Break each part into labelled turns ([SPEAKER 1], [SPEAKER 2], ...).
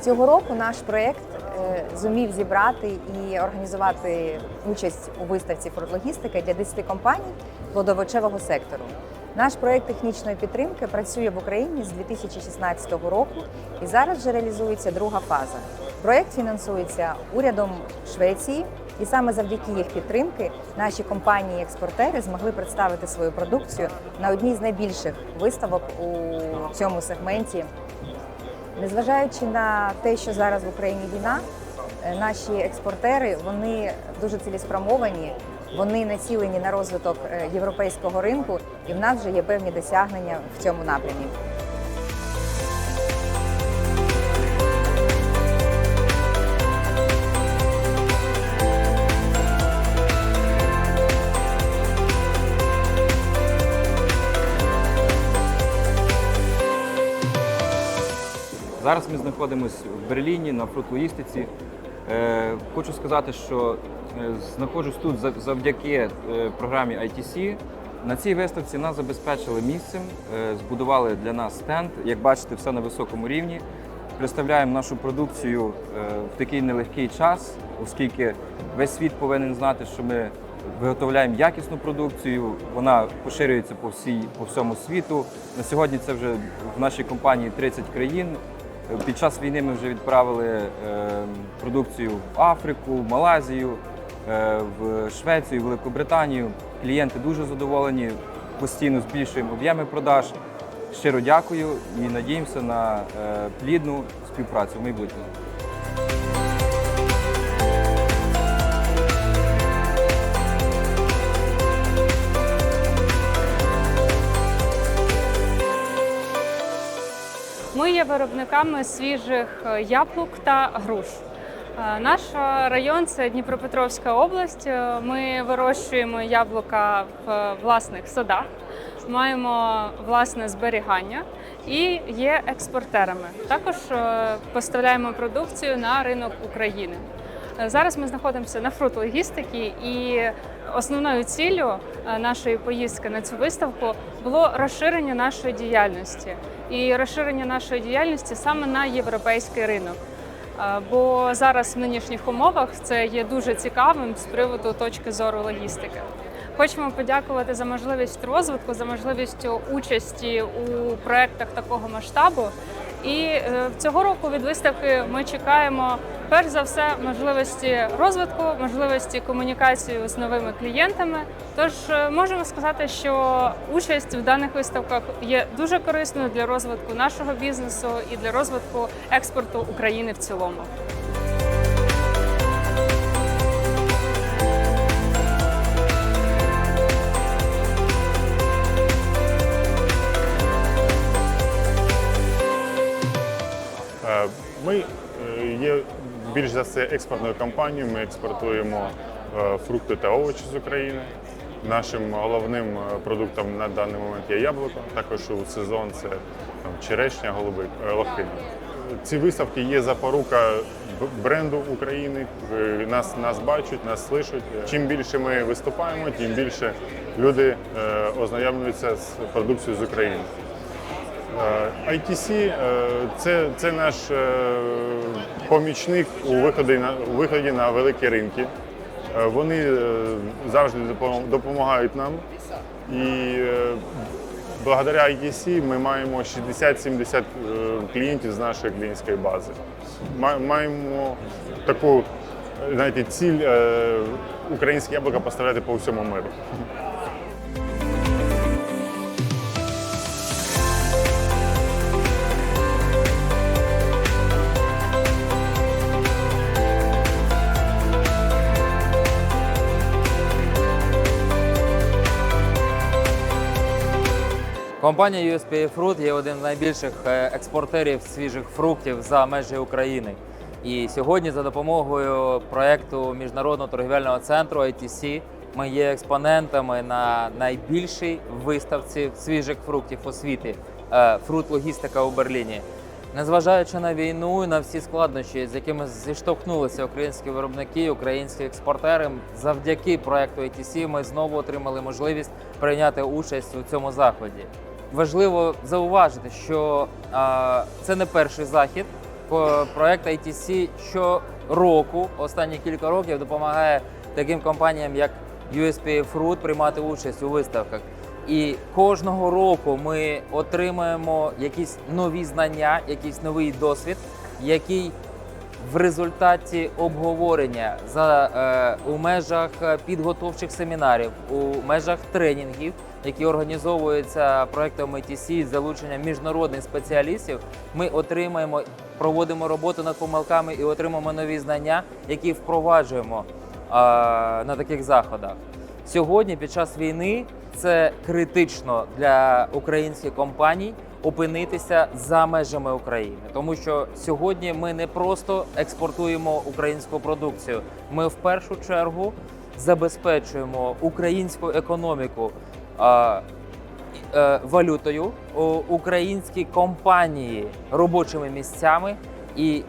[SPEAKER 1] Цього року наш проєкт е, зумів зібрати і організувати участь у виставці «Фрудлогістика» для 10 компаній плодовочевого сектору. Наш проєкт технічної підтримки працює в Україні з 2016 року і зараз вже реалізується друга фаза. Проєкт фінансується урядом Швеції, і саме завдяки їх підтримки наші компанії-експортери змогли представити свою продукцію на одній з найбільших виставок у цьому сегменті Незважаючи на те, що зараз в Україні війна, е, наші експортери вони дуже цілеспрямовані, вони націлені на розвиток е, європейського ринку, і в нас вже є певні досягнення в цьому напрямі.
[SPEAKER 2] Знаходимося в Берліні на фрутлогістиці. Е, Хочу сказати, що е, знаходжусь тут завдяки е, програмі ITC. На цій виставці нас забезпечили місцем, збудували для нас стенд. Як бачите, все на високому рівні. Представляємо нашу продукцію в такий нелегкий час, оскільки весь світ повинен знати, що ми виготовляємо якісну продукцію. Вона поширюється по всій по всьому світу. На сьогодні це вже в нашій компанії 30 країн. Під час війни ми вже відправили е, продукцію в Африку, в Малайзію, е, в Швецію, в Великобританію. Клієнти дуже задоволені, постійно збільшуємо об'єми продаж. Щиро дякую і надіємося на е, плідну співпрацю в майбутньому.
[SPEAKER 3] Є виробниками свіжих е, яблук та груш. Е, Наш район це Дніпропетровська область. Е, Ми вирощуємо яблука в власних садах, маємо власне зберігання і є експортерами. Також поставляємо продукцію на ринок України. Зараз ми знаходимося на фрутлогістиці і основною ціллю е, нашої поїздки на цю виставку було розширення нашої діяльності і розширення нашої діяльності саме на європейський ринок. Е, Бо зараз в нинішніх умовах це є дуже цікавим з приводу точки зору логістики. Хочемо подякувати за можливість розвитку, за можливість участі у проєктах такого масштабу. І е, цього року від виставки ми чекаємо перш за все можливості розвитку, можливості комунікації з новими клієнтами. Тож е, можемо сказати, що участь в даних виставках є дуже корисною для розвитку нашого бізнесу і для розвитку експорту України в цілому.
[SPEAKER 4] Е, Ми е, є більш за все експортною компанією. Ми експортуємо е, фрукти та овочі з України. Нашим головним е, продуктом на даний момент є яблуко. Також у сезон це там, черешня, голуби, е, лохина. Ці виставки є запорука бренду України. Нас, нас бачать, нас слышать. Чим більше ми виступаємо, тим більше люди ознайомлюються з продукцією з України. Е, ITC е, це, це наш е, помічник у виході на, у виході на великі ринки. Вони завжди допомагають нам. І благодаря ITC ми маємо 60-70 е, клієнтів з нашої клієнтської бази. Маємо таку знаєте, ціль українське яблука поставляти по всьому миру.
[SPEAKER 5] Компанія USPA Fruit є один з найбільших е, експортерів свіжих фруктів за межі України. І сьогодні, за допомогою проєкту міжнародного торгівельного центру ITC, ми є експонентами на найбільшій виставці свіжих фруктів у світі фрут логістика у Берліні. Незважаючи на війну і на всі складнощі, з якими зіштовхнулися українські виробники, українські експортери, завдяки проекту ATC ми знову отримали можливість прийняти участь у цьому заході. Важливо зауважити, що а, це не перший захід проект ITC щороку, останні кілька років, допомагає таким компаніям, як USPA Fruit, приймати участь у виставках. І кожного року ми отримуємо якісь нові знання, якийсь новий досвід, який в результаті обговорення за е, у межах е, підготовчих семінарів, у межах тренінгів, які організовуються проектом ITC з залученням міжнародних спеціалістів, ми отримаємо, проводимо роботу над помилками і отримаємо нові знання, які впроваджуємо на таких заходах. Сьогодні, під час війни, це критично для українських компаній опинитися за межами України, тому що сьогодні ми не просто експортуємо українську продукцію, ми в першу чергу забезпечуємо українську економіку валютою, українські компанії робочими місцями і.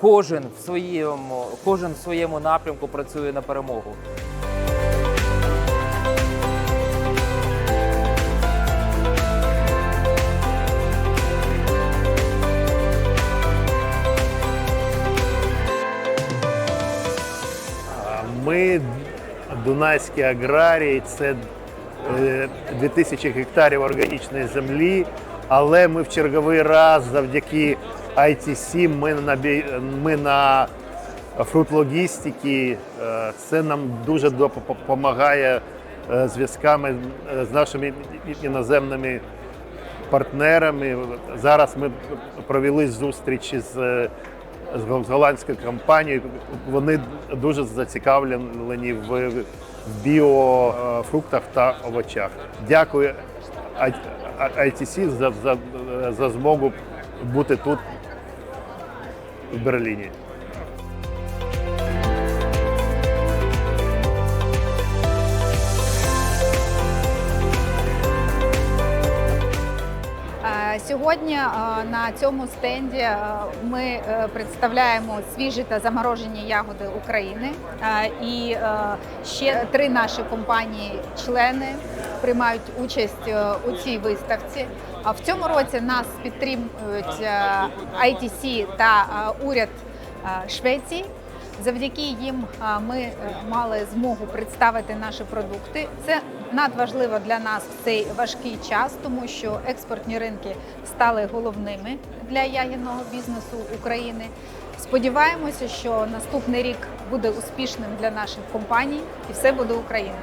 [SPEAKER 5] Кожен в своєму, кожен в своєму напрямку працює на перемогу.
[SPEAKER 6] Ми Дунайські аграрії, це е, 2000 гектарів органічної землі, але ми в черговий раз завдяки ITC ми на, ми на фрутлогістики. Е, Це нам дуже допомагає е, зв'язками е, з нашими іноземними партнерами. Зараз ми провели зустрічі з, е, з гол- з голландською компанією. Вони дуже зацікавлені в, біофруктах та овочах. Дякую ITC за, за, за змогу бути тут в Берліні.
[SPEAKER 7] Сьогодні е, на цьому стенді е, ми е, представляємо свіжі та заморожені ягоди України. І ще три наші компанії-члени приймають участь у цій виставці. В цьому році нас підтримують ITC та уряд Швеції. Завдяки їм ми мали змогу представити наші продукти. Це надважливо для нас в цей важкий час, тому що експортні ринки стали головними для ягідного бізнесу України. Сподіваємося, що наступний рік буде успішним для наших компаній і все буде Україна.